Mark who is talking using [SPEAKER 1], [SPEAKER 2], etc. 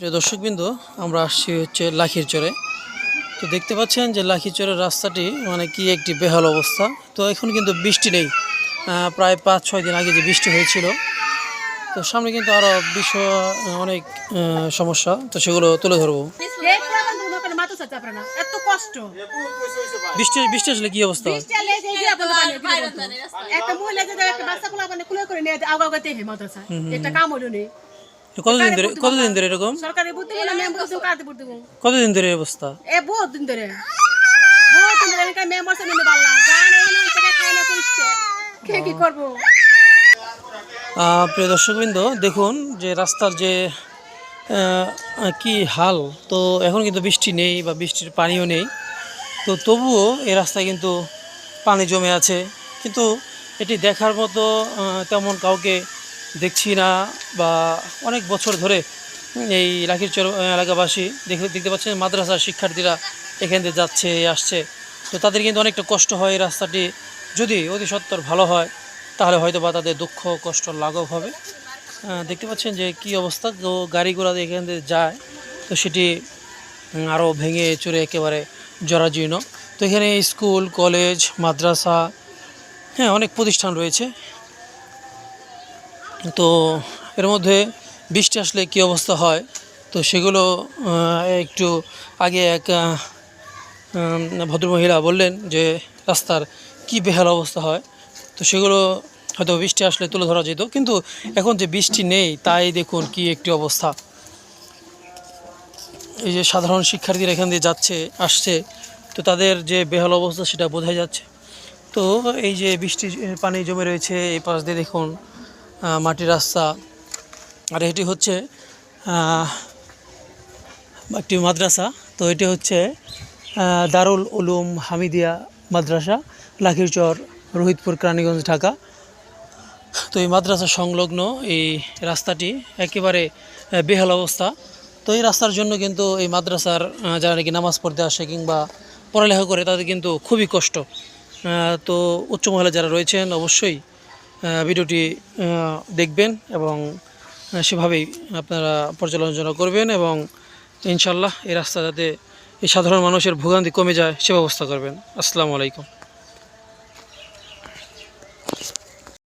[SPEAKER 1] প্রিয় দর্শকবৃন্দ আমরা আসছি হচ্ছে লাখির চরে। তো দেখতে পাচ্ছেন যে লাখির চরের রাস্তাটি মানে কি একটি বেহাল অবস্থা। তো এখন কিন্তু বৃষ্টি নেই। প্রায় পাঁচ ছয় দিন আগে যে বৃষ্টি হয়েছিল। তো সামনে কিন্তু আরও বিষয় অনেক সমস্যা। তো সেগুলো তুলে ধরবো। বৃষ্টি বৃষ্টি আসলে কি অবস্থা?
[SPEAKER 2] বৃষ্টি এলে যে দিয়ে আপনার পানি দিয়ে বলতো। একটা মহিলা একটা বাচ্চা পোলাপান কুলে করে নিয়ে আগা মাদ্রাসা এটা কাম হলো নেই।
[SPEAKER 1] তো কতদিন ধরে কতদিন ধরে এরকম?
[SPEAKER 2] সরকারি বুদ্ধি বলে মেম বুদ্ধি কাটে বুদ্ধি
[SPEAKER 1] কতদিন ধরে অবস্থা?
[SPEAKER 2] এ বহুত দিন ধরে। বহুত দিন ধরে এখানে মেম্বার সে নিতে পারলাম জান এখানে থেকে খাই না পরিষ্কার কে কি করব?
[SPEAKER 1] প্রিয় দর্শকবৃন্দ দেখুন যে রাস্তার যে কি হাল তো এখন কিন্তু বৃষ্টি নেই বা বৃষ্টির পানিও নেই। তো তবুও এই রাস্তায় কিন্তু পানি জমে আছে। কিন্তু এটি দেখার মতো তেমন কাউকে দেখছি না বা অনেক বছর ধরে এই লাখিরচর এলাকাবাসী দেখে দেখতে পাচ্ছেন মাদ্রাসার শিক্ষার্থীরা এখান দিয়ে যাচ্ছে, আসছে। তো তাদের কিন্তু অনেকটা কষ্ট হয় এই রাস্তাটি। যদি অতি সত্তর ভালো হয়, তাহলে হয়তো বা তাদের দুঃখ, কষ্ট, লাঘব হবে। দেখতে পাচ্ছেন যে কি অবস্থা। তো গাড়ি ঘোড়া এখান দিয়ে যায়। তো সেটি আরও ভেঙে চুরে একেবারে জরাজীর্ণ। তো এখানে স্কুল, কলেজ, মাদ্রাসা হ্যাঁ অনেক প্রতিষ্ঠান রয়েছে। তো এর মধ্যে বৃষ্টি আসলে কী অবস্থা হয়? তো সেগুলো একটু আগে এক ভদ্রমহিলা বললেন যে রাস্তার কি বেহাল অবস্থা হয়। তো সেগুলো হয়তো বৃষ্টি আসলে তুলে ধরা যেত, কিন্তু এখন যে বৃষ্টি নেই তাই দেখুন কি একটি অবস্থা। এই যে সাধারণ শিক্ষার্থীরা এখান দিয়ে যাচ্ছে, আসছে, তো তাদের যে বেহাল অবস্থা সেটা বোঝাই যাচ্ছে। তো এই যে বৃষ্টি পানি জমে রয়েছে, এই পাশ দিয়ে দেখুন মাটির রাস্তা। আর এটি হচ্ছে একটি মাদ্রাসা। তো এটি হচ্ছে দারুল উলুম হামিদিয়া মাদ্রাসা, লাখিরচর, রোহিতপুর, কেরানীগঞ্জ, ঢাকা। তো এই মাদ্রাসা সংলগ্ন এই রাস্তাটি একেবারে বেহাল অবস্থা। তো এই রাস্তার জন্য কিন্তু এই মাদ্রাসার যারা নাকি নামাজ পড়তে আসে কিংবা পড়ালেখা করে, তাদের কিন্তু খুবই কষ্ট। তো উচ্চমহলে যারা রয়েছেন, অবশ্যই ভিডিওটি দেখবেন এবং সেভাবেই আপনারা পর্যালোচনা করবেন এবং ইনশাল্লাহ এই রাস্তা যাতে এই সাধারণ মানুষের ভোগান্তি কমে যায় সে ব্যবস্থা করবেন। আসসালামু আলাইকুম।